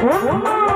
Uma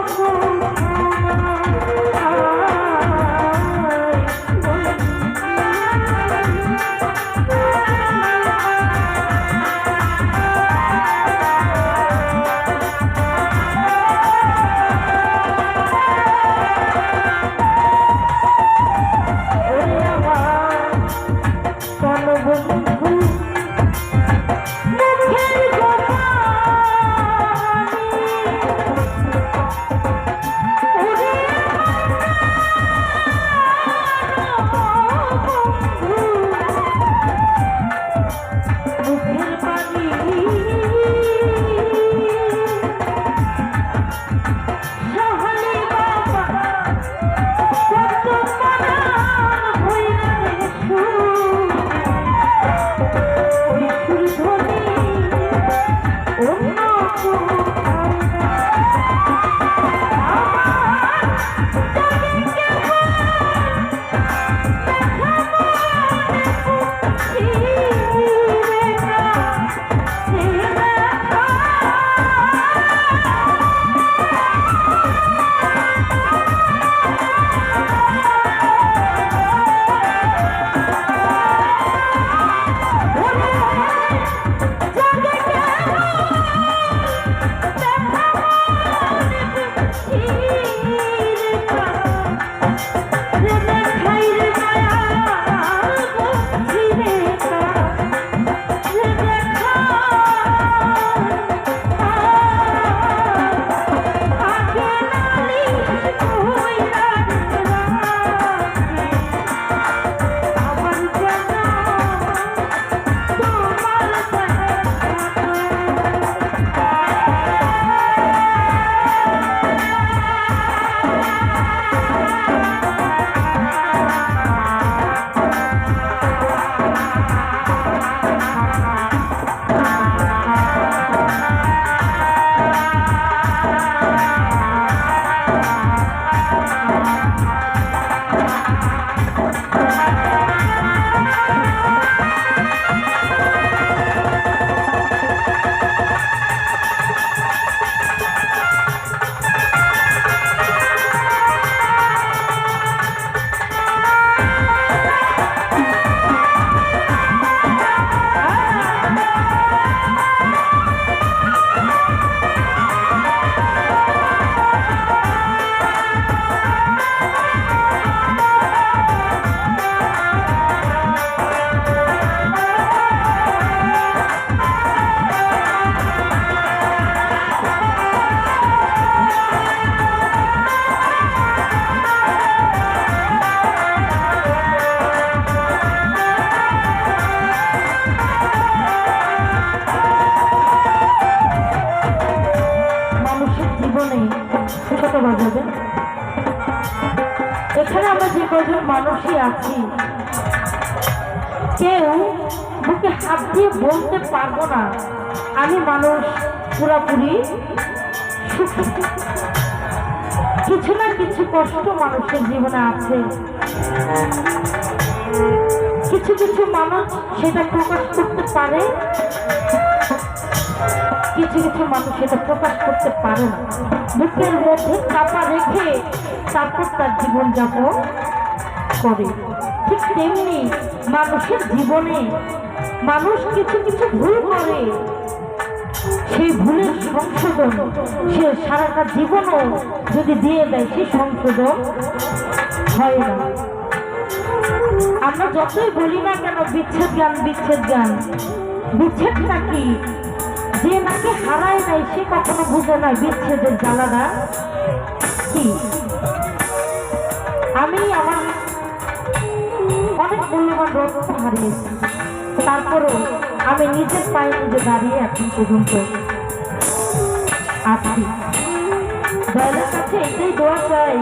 কত বাজাবে এখানে আমরা যে কজন মানুষই আছি, কেউ বুকে হাত দিয়ে বলতে পারব না। আমি মানুষ পুরাপুরি কিছু না কিছু কষ্ট মানুষের জীবনে আছে। কিছু কিছু মানুষ সেটা প্রকাশ করতে পারে। কিছু কিছু মানুষ এটা প্রকাশ করতে পারে না। বুকের মধ্যে চাপা রেখে তারপর তার জীবনযাপন করে। ঠিক তেমনি মানুষের জীবনে মানুষ কিছু কিছু ভুল করে। সেই ভুলের সংশোধন সে সারাটা জীবনও যদি দিয়ে দেয়, সেই সংশোধন হয় না। আমরা যতই বলি না কেন, বিচ্ছেদ জ্ঞান বিচ্ছেদ জ্ঞান। বিচ্ছেদটা কি? যে নাকি হারায় নাই, সে কখনো বুঝে না বিচ্ছেদের জ্বালাটা কি? আমি আমার অনেক মূল্যবান রক্ত হারিয়েছি। তারপরেও আমি নিজের পায়ে নিজে দাঁড়িয়ে এখন পর্যন্ত আছি। দয়ালের কাছে এটাই দোয়া চাই,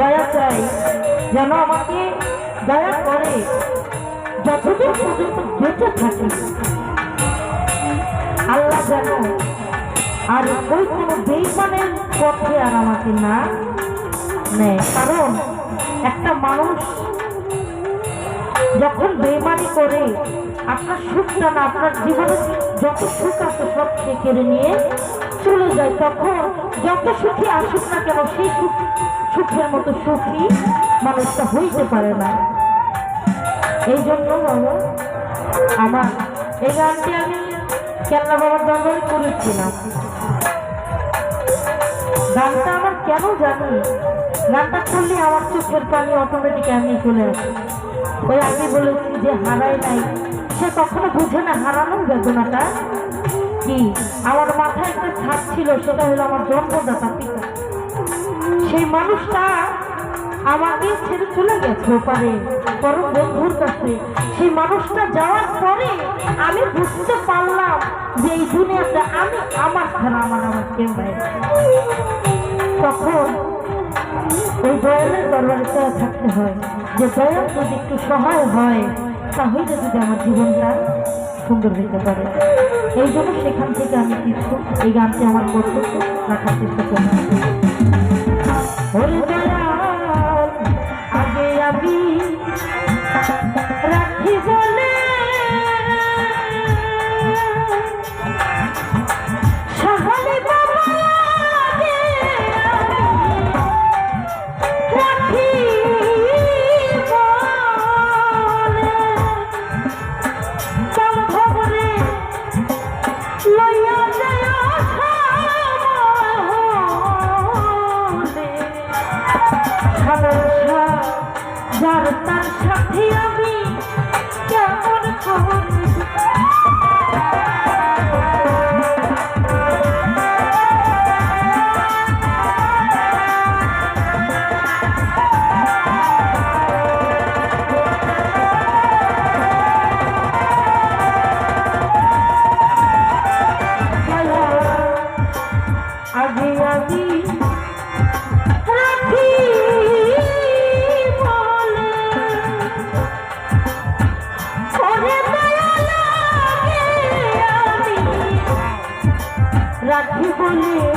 দয়া চাই যেন আমাকে দয়া করে যতদিন পর্যন্ত বেঁচে থাকি। যেন আর ওই কোনো বেইমানের পথে আর আমাকে না নেয়। কারণ একটা মানুষ যখন বেইমানি করে, আপনার সুখটা না, আপনার জীবনে যত সুখ আছে সব কেড়ে নিয়ে চলে যায়। তখন যত সুখী আসুক না কেন, সেই সুখ সুখের মতো সুখী মানুষটা হইতে পারে না। এই জন্য আমার এই গানটি আমি কেল্লা বাবার দরবারে করেছিলাম গানটা আমার কেন জানি গানটা করলে আমার চোখের পানি অটোমেটিক আমি চলে আসে। ওই আমি বলেছি যে হারায় নাই। সে কখনো বুঝে না হারানোর বেদনাটা কি? আমার মাথায় একটা ছাপ ছিল, সেটা হলো আমার জন্মদাতা পিতা। সেই মানুষটা আমাকে ছেড়ে চলে গেছে ওপারে পরম বন্ধুর কাছে। সেই মানুষটা যাওয়ার পরে আমি বুঝতে পারলাম যে এই দুনিয়াতে আমি আমার ছাড়া আমার আমার কেউ নাই। তখন ওই দয়ালের দরবারে থাকতে হয়। যে দয়াল যদি একটু সহায় হয়, তাহলে যদি আমার জীবনটা সুন্দর হতে পারে। এই জন্য সেখান থেকে আমি কিছু এই গানটি আমার কর্তব্য রাখার চেষ্টা করি সমস্যা যার সাথে আমি রাখি